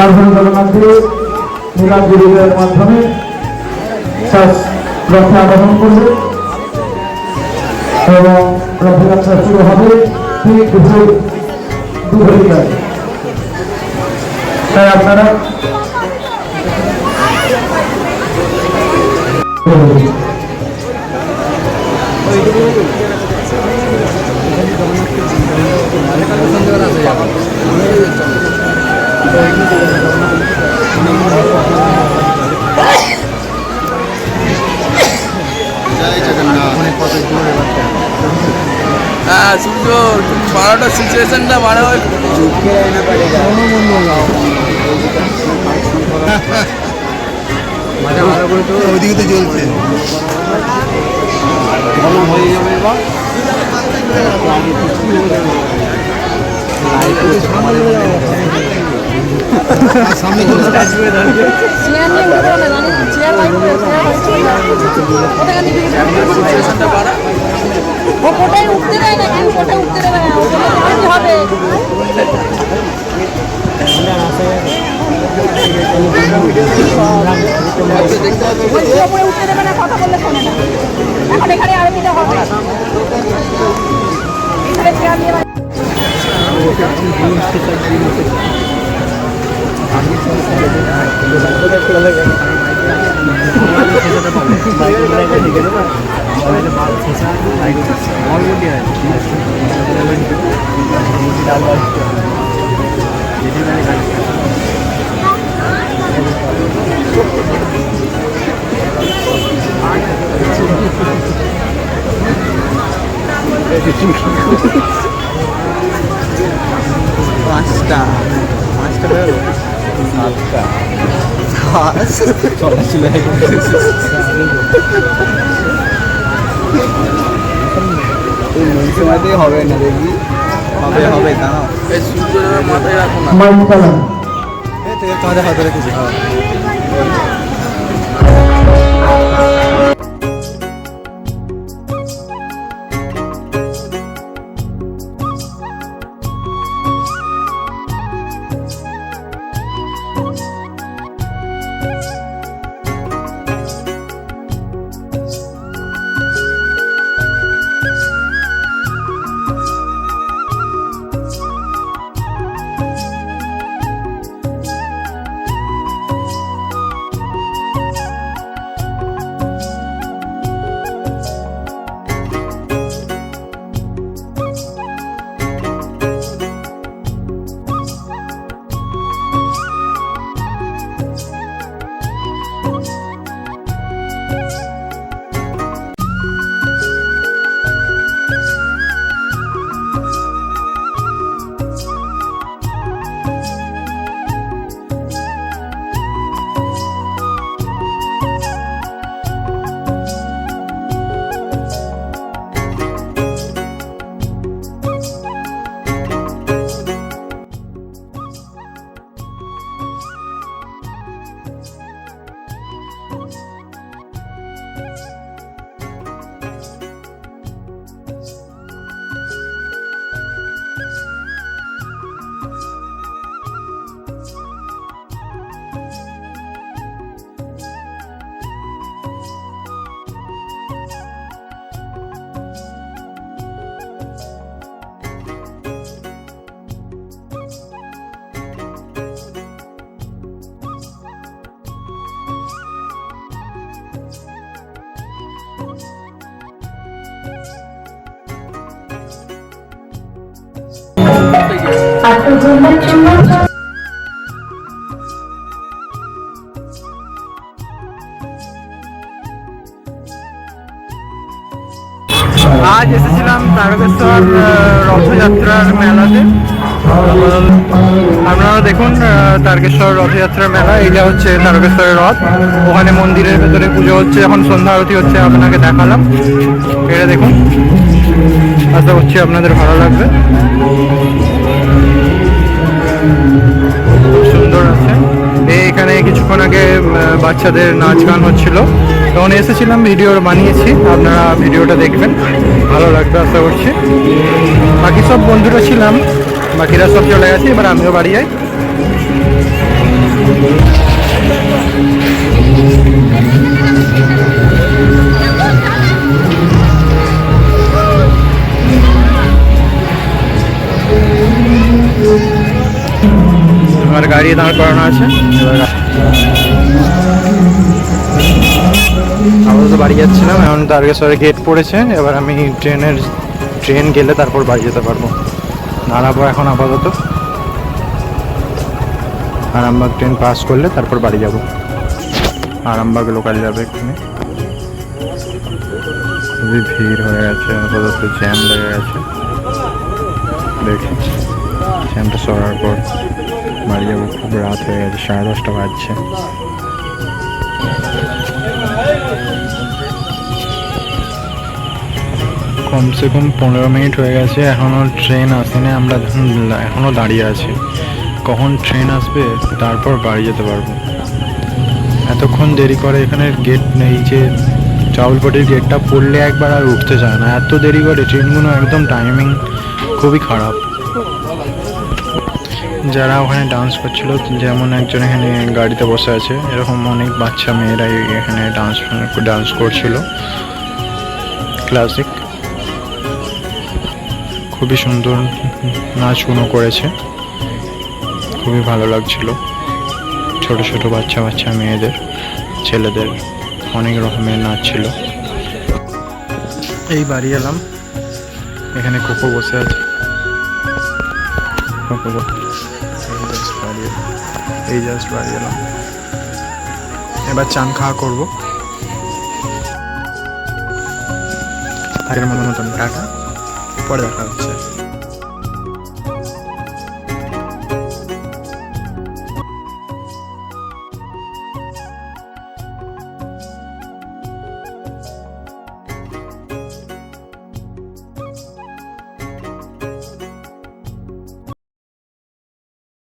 সাধারণ জগন্নাথে নীলাদ্রিদের মাধ্যমে শ্বাস রথে আরোহণ করবে এবং রথযাত্রা শুরু হবে ঠিক দুপুর দু তাই আপনারা হ্যাঁ সূর্য বারোটা সিচুয়েশনটা বারো ওইদিকে তো চলছে আর সামনে আসবে চেয়ার নিয়ে উঠে পড়ে না চেয়ার করে বাড়া ও কোটায় উঠতে দেয় না কেউ কোটায় উঠতে দেবে না ওটা হবে উঠতে দেবে না কথা বললে শোনে না এখন এখানে আরবিতে হবে এখানে চেয়ার নিয়ে Pasta. Pasta baru. হবে না দেখবি হবে হবে দাঁড়াও মাথায় রাখো না তোমাদের হাতে রেখেছি আজ এসেছিলাম তারকেশ্বর রথযাত্রার মেলাতে। আপনারা দেখুন তারকেশ্বর রথযাত্রার মেলা, এইটা হচ্ছে তারকেশ্বরের রথ। ওখানে মন্দিরের ভেতরে পুজো হচ্ছে, এখন সন্ধ্যা আরতি হচ্ছে, আপনাকে দেখালাম। এটা দেখুন। আশা করছি আপনাদের ভালো লাগবে। আগে বাচ্চাদের নাচ গান হচ্ছিল। তখন এসেছিলাম, ভিডিও বানিয়েছি। আপনারা ভিডিওটা দেখবেন। ভালো লাগবে, আশা করছি। বাকি সব বন্ধুরা ছিলাম, বাকিরা সব চলে গেছে, এবার আমিও বাড়ি যাই। আমার গাড়ি দাঁড় করানো আছে। এবার আপাতত বাড়ি যাচ্ছিলাম, এখন তারকেশ্বরে গেট পড়েছে। এবার আমি ট্রেনের, ট্রেন গেলে তারপর বাড়ি যেতে পারব। দাঁড়াবো এখন আপাতত। আরামবাগ ট্রেন পাস করলে তারপর বাড়ি যাব। আরামবাগ লোকাল যাবে এখানে। খুবই ভিড় হয়ে গেছে আপাতত জ্যাম লেগে গেছে দেখি জ্যামটা সরার পর। বাড়ি যাব খুব রাত হয়ে গেছে, সাড়ে দশটা বাজছে। কমসে কম পনেরো মিনিট হয়ে গেছে এখনও ট্রেন আসেনি, আমরা এখন এখনও দাঁড়িয়ে আছি। কখন ট্রেন আসবে, তারপর বাড়ি যেতে পারব। এতক্ষণ দেরি করে এখানে গেট নেই, যে চাউলপটির গেটটা পড়লে একবার আর উঠতে চায় না। এত দেরি করে ট্রেনগুলো একদম টাইমিং খুবই খারাপ। যারা ওখানে ডান্স করছিল, যেমন একজন এখানে গাড়িতে বসে আছে, এরকম অনেক বাচ্চা মেয়েরাই এখানে ডান্স ডান্স করছিল। ক্লাসিক খুবই সুন্দর নাচগুলো করেছে। খুবই ভালো লাগছিল। ছোট ছোট বাচ্চা বাচ্চা মেয়েদের, ছেলেদের অনেক রকমের নাচ ছিল। এই বাড়ি এলাম। এখানে কোকো বসে আছে। কোকো এই জাস্ট বাড়ি এলাম। এবার চান খাওয়া করব। আগের মতো মতন, টাটা। পরে দেখা হচ্ছে।